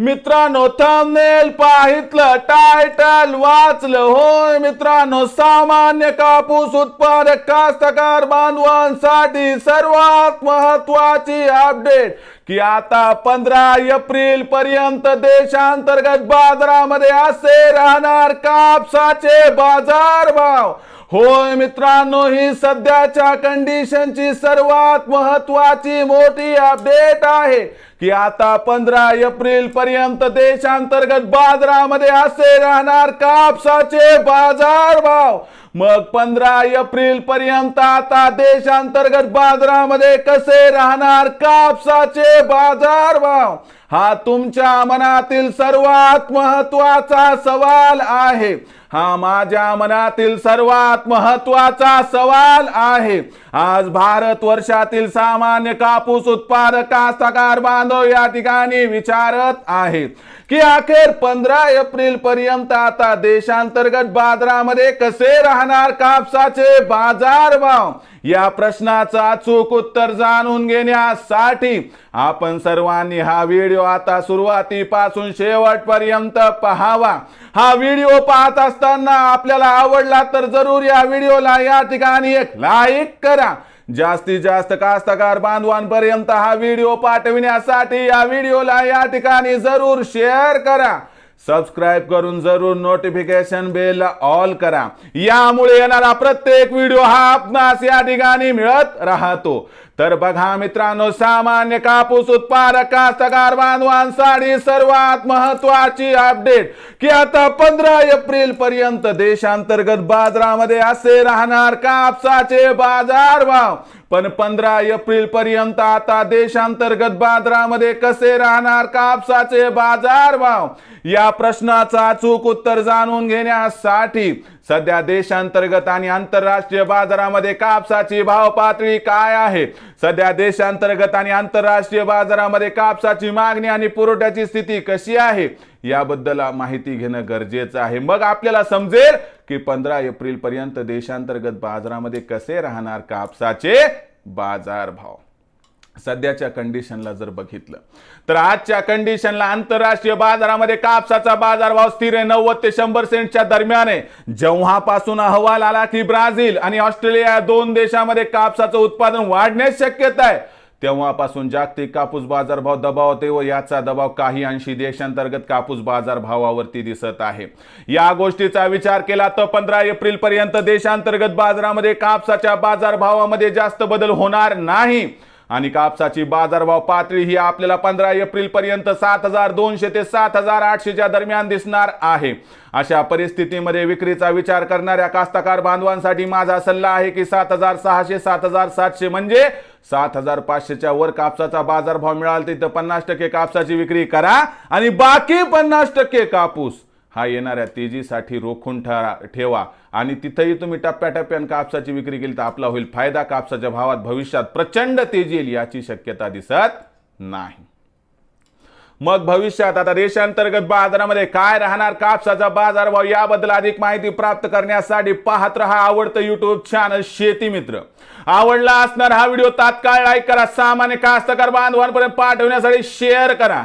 मित्रांनो thumbnail पाहितलं title वाचलं. होय मित्रांनो सामान्य कापूस उत्पादक कास्तकार बांधवांसाठी सर्वात महत्वाची अपडेट की आता पंधरा एप्रिल पर्यंत देशांतर्गत बाजारामध्ये असे राहणार कापसाचे बाजार भाव होय मित्रांनो ही सध्याच्या कंडिशनची सर्वात महत्वाची मोठी अपडेट आहे की आता पंधरा एप्रिल पर्यंत देशांतर्गत बाजारामध्ये असे राहणार कापसाचे बाजार भाव मग पंधरा एप्रिल पर्यंत आता देशांतर्गत बाजारामध्ये कसे राहणार कापसाचे बाजार भाव हा तुमच्या मनातील सर्वात महत्त्वाचा सवाल आहे. हा माझ्या मनातील सर्वात महत्त्वाचा सवाल आहे. आज भारत वर्षातील सामान्य कापूस उत्पादक कास्तकार बांधव या ठिकाणी विचारत आहेत की अखेर पंधरा एप्रिल पर्यंत आता देशांतर्गत बाजारामध्ये कसे राहणार? कापसाचे बाजार भाव? या प्रश्नाचा अचूक उत्तर जाणून घेण्यासाठी आपण सर्वांनी हा व्हिडिओ आता सुरुवातीपासून शेवटपर्यंत पहावा. हा व्हिडिओ पाहत असताना आपल्याला आवडला तर जरूर या व्हिडिओला या ठिकाणी एक लाईक करा. जास्तीत जास्त कास्तकार बांधवांपर्यंत हा व्हिडिओ पाठविण्यासाठी या व्हिडिओला या ठिकाणी जरूर शेअर करा. सबस्क्राईब करून जरूर नोटिफिकेशन बेल ऑल करा. यामुळे येणारा प्रत्येक व्हिडिओ हा आपणास या ठिकाणी मिळत राहतो. तर बघा मित्रांनो सामान्य कापूस उत्पादक कास्तकार बांधवांसाठी सर्वात महत्वाची अपडेट की आता पंधरा एप्रिल पर्यंत देशांतर्गत बाजारामध्ये असे राहणार कापसाचे बाजार भाव पण पंधरा एप्रिल पर्यंत आता देशांतर्गत बाजारामध्ये कसे राहणार कापसाचे बाजार भाव? या प्रश्नाचा चूक उत्तर जाणून घेण्यासाठी सध्या देशांतर्गत आणि आंतरराष्ट्रीय बाजारामध्ये कापसाची भाव पातळी काय आहे? सध्या देशांतर्गत आणि आंतरराष्ट्रीय बाजारामध्ये कापसाची मागणी आणि पुरवठ्याची स्थिती कशी आहे? याबद्दल माहिती घेणं गरजेचं आहे. मग आपल्याला समजेल की पंधरा एप्रिल पर्यंत देशांतर्गत बाजारामध्ये कसे राहणार कापसाचे बाजार भाव सध्याच्या कंडिशनला जर बघितलं तर आजच्या कंडिशनला आंतरराष्ट्रीय बाजारामध्ये कापसाचा बाजारभाव स्थिर आहे. नव्वद ते शंभर सेंटच्या दरम्यान आहे. जेव्हापासून अहवाल आला की ब्राझील आणि ऑस्ट्रेलिया या दोन देशामध्ये कापसाचं उत्पादन वाढण्याची शक्यता आहे तेव्हापासून जागतिक कापूस बाजारभाव दबावते व याचा दबाव काही अंशी देशांतर्गत कापूस बाजारभावावरती दिसत आहे. या गोष्टीचा विचार केला तर पंधरा एप्रिल पर्यंत देशांतर्गत बाजारामध्ये कापसाच्या बाजारभावामध्ये जास्त बदल होणार नाही. आणि कापसाची बाजारभाव पातळी ही आपल्याला पंधरा एप्रिल पर्यंत सात हजार दोनशे ते सात हजार आठशेच्या दरम्यान दिसणार आहे. अशा परिस्थितीमध्ये विक्रीचा विचार करणाऱ्या कास्तकार बांधवांसाठी माझा सल्ला आहे की सात हजार सहाशे सात हजार सातशे म्हणजे सात हजार पाचशेच्या वर कापसाचा बाजारभाव मिळाला तिथं पन्नास टक्के कापसाची विक्री करा आणि बाकी पन्नास टक्के कापूस. हा येणाऱ्या तेजीसाठी रोखून ठरा ठेवा. आणि तिथंही तुम्ही टप्प्याटप्प्यानं कापसाची विक्री केली तर आपला होईल फायदा. कापसाच्या भावात भविष्यात प्रचंड तेजी येईल याची शक्यता दिसत नाही. मग भविष्यात आता देशांतर्गत बाजारामध्ये काय राहणार? कापसाचा बाजारभाव याबद्दल अधिक माहिती प्राप्त करण्यासाठी पाहत रहा आवडतं युट्यूब चॅनल शेती मित्र. आवडला असणार हा व्हिडिओ तात्काळ लाईक करा. सामान्य कास्तकार बांधवांपर्यंत पाठवण्यासाठी शेअर करा.